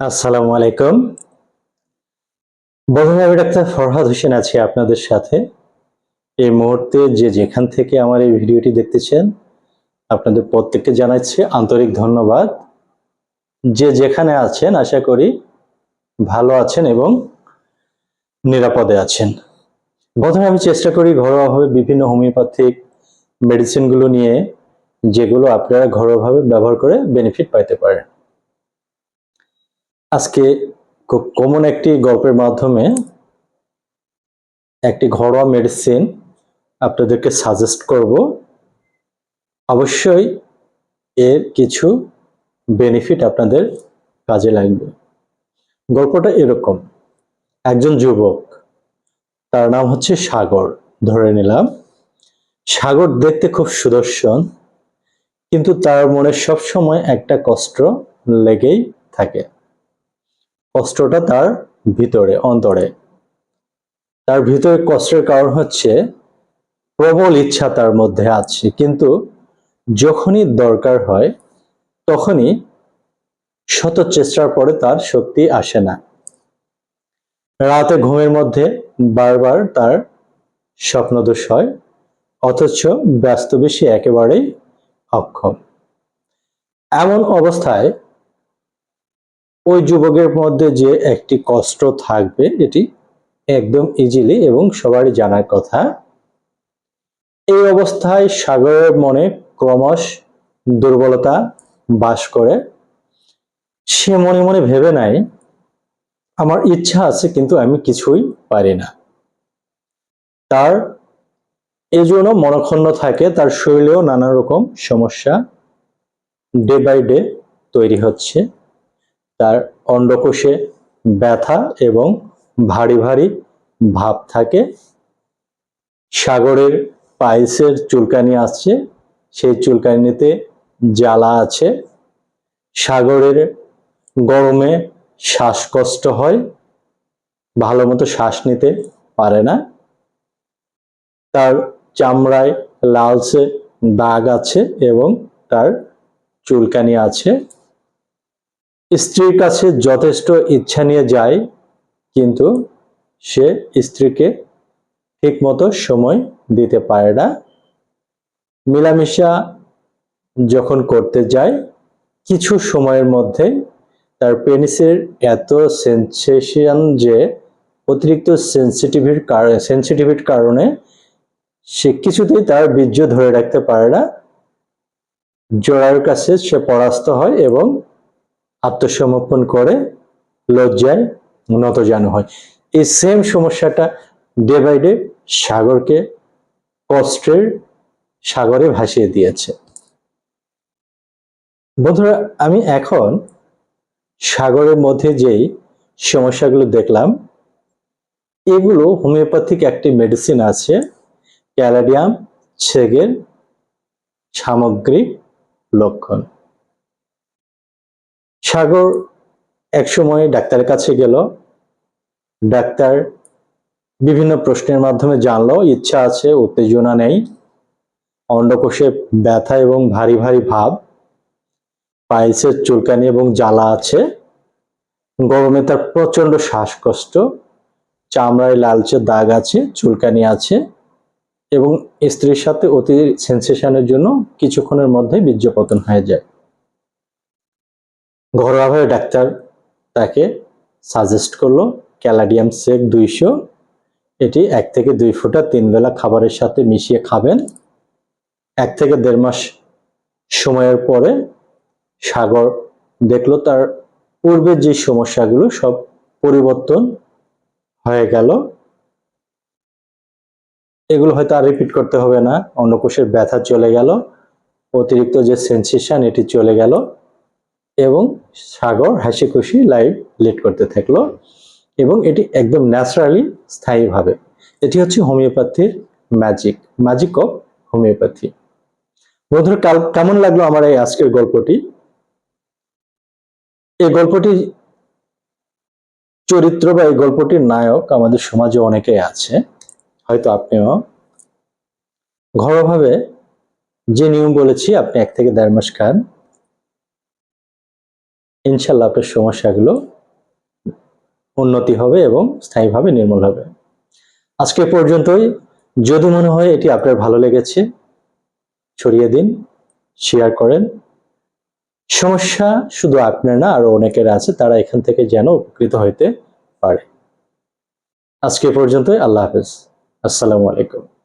আসসালামু আলাইকুম। বন্ধুরা আমি ডাক্তার ফরহাদ হোসেন আছি আপনাদের সাথে। এই মুহূর্তে যে যেখান থেকে আমার এই ভিডিওটি দেখতেছেন, আপনাদের প্রত্যেককে জানাচ্ছি আন্তরিক ধন্যবাদ। যে যেখানে আছেন, আশা করি ভালো আছেন এবং নিরাপদে আছেন। বন্ধুরা আমি চেষ্টা করি ঘরোয়াভাবে বিভিন্ন হোমিওপ্যাথিক মেডিসিনগুলো নিয়ে, যেগুলো আপনারা ঘরোয়াভাবে ব্যবহার করে বেনিফিট পাইতে পারেন। আজকে খুব কমন একটি গল্পের মাধ্যমে একটি ঘরোয়া মেডিসিন আপনাদেরকে সাজেস্ট করব। অবশ্যই এর কিছু বেনিফিট আপনাদের কাজে লাগবে। গল্পটা এরকম। একজন যুবক, তার নাম হচ্ছে সাগর, ধরে নিলাম। সাগর দেখতে খুব সুদর্শন, কিন্তু তার মনে সবসময় একটা কষ্ট লেগেই থাকে। কষ্টটা তার ভিতরে, অন্তরে। তার ভিতরে কষ্টের কারণ হচ্ছে প্রবল ইচ্ছা তার মধ্যে আছে, কিন্তু যখনই দরকার হয়, তখনই শত চেষ্টার পরে তার শক্তি আসে না। রাতে ঘুমের মধ্যে বারবার তার স্বপ্নদোষ হয়, অথচ ব্যস্ত বেশি একেবারেই অক্ষম। এমন অবস্থায় ওই যুবকের মধ্যে যে একটি কষ্ট থাকবে, এটি একদম ইজিলি এবং সবারই জানার কথা। এই অবস্থায় সাগরের মনে ক্রমশ দুর্বলতা বাস করে। সে মনে মনে ভেবে নাই আমার ইচ্ছা আছে কিন্তু আমি কিছুই পারি না। তার এজন্য মনক্ষুণ্ণ থাকে, তার শরীরেও নানা রকম সমস্যা ডে বাই ডে তৈরি হচ্ছে। তার অন্ডকোষে ব্যথা এবং ভারী ভারী ভাব থাকে। সাগরের পাইলসের চুলকানি আসছে, সেই চুলকানিতে জ্বালা আছে। সাগরের গরমে শ্বাসকষ্ট হয়, ভালো মতো শ্বাস নিতে পারে না। তার চামড়ায় লালচে দাগ আছে এবং তার চুলকানি আছে। স্ত্রীর কাছে যথেষ্ট ইচ্ছা নিয়ে যায়, কিন্তু সে স্ত্রীকে ঠিকমতো সময় দিতে পারে না। মেলামেশা যখন করতে যায়, কিছু সময়ের মধ্যে তার পেনিসের এত সেন্সেশন যে অতিরিক্ত সেন্সিটিভির সেন্সিটিভির কারণে সে কিছুতেই তার বীর্য ধরে রাখতে পারে না। জোড়ার কাছে সে পরাস্ত হয় এবং আত্মসমর্পণ করে লজ্জায় নত জানো হয়। এই সেম সমস্যাটা ডে বাই ডে সাগরকে কষ্টের সাগরে ভাসিয়ে দিয়েছে। বন্ধুরা, আমি এখন সাগরের মধ্যে যেই সমস্যাগুলো দেখলাম, এগুলো হোমিওপ্যাথিক একটি মেডিসিন আছে, ক্যালাডিয়াম, ছেগের সামগ্রিক লক্ষণ। সাগর একসময় ডাক্তারের কাছে গেল। ডাক্তার বিভিন্ন প্রশ্নের মাধ্যমে জানলো, ইচ্ছা আছে, উত্তেজনা নেই, অন্ডকোষে ব্যথা এবং ভারী ভারী ভাব, পাইলসের চুলকানি এবং জ্বালা আছে, গরমে তার প্রচণ্ড শ্বাসকষ্ট, চামড়ায় লালচে দাগ আছে, চুলকানি আছে এবং স্ত্রীর সাথে অতি সেন্সেশনের জন্য কিছুক্ষণের মধ্যে বীর্যপতন হয়ে যায়। ঘরোয়াভাবে ডাক্তার তাকে সাজেস্ট করল, ক্যালাডিয়াম সেক দুইশো। এটি এক থেকে দুই ফুটা তিন বেলা খাবারের সাথে মিশিয়ে খাবেন। এক থেকে দেড় মাস সময়ের পরে সাগর দেখল তার পূর্বের যে সমস্যাগুলো সব পরিবর্তন হয়ে গেল। এগুলো হয়তো আর রিপিট করতে হবে না, অন্নকোষের ব্যথা চলে গেল, অতিরিক্ত যে সেন্সেশন এটি চলে গেল। এবং সাগর হাসি খুশি লাইভ লিড করতে থাকল এবং এটি একদম ন্যাচারালি স্থায়ীভাবে। এটি হচ্ছে হোমিওপ্যাথির ম্যাজিক ম্যাজিক অফ হোমিওপ্যাথি। বন্ধুরা কেমন লাগল আমার এই আজকের গল্পটি? এই গল্পটি চরিত্র বা এই গল্পটির নায়ক আমাদের সমাজে অনেকেই আছে। হয়তো আপনিও। ঘরোয়াভাবে যে নিয়ম বলেছি, আপনি এক থেকে দেড় মাস খান। ইনশাল্লাহ আপনার সমস্যাগুলো উন্নতি হবে এবং স্থায়ীভাবে নির্মূল হবে। আজকে পর্যন্তই। যদি মনে হয় এটি আপনার ভালো লেগেছে, ছড়িয়ে দিন শেয়ার করেন। সমস্যা শুধু আপনার না, আরও অনেকের আছে, তারা এখান থেকে যেন উপকৃত হইতে পারে। আজকে পর্যন্তই, আল্লাহ হাফেজ। আসসালামু আলাইকুম।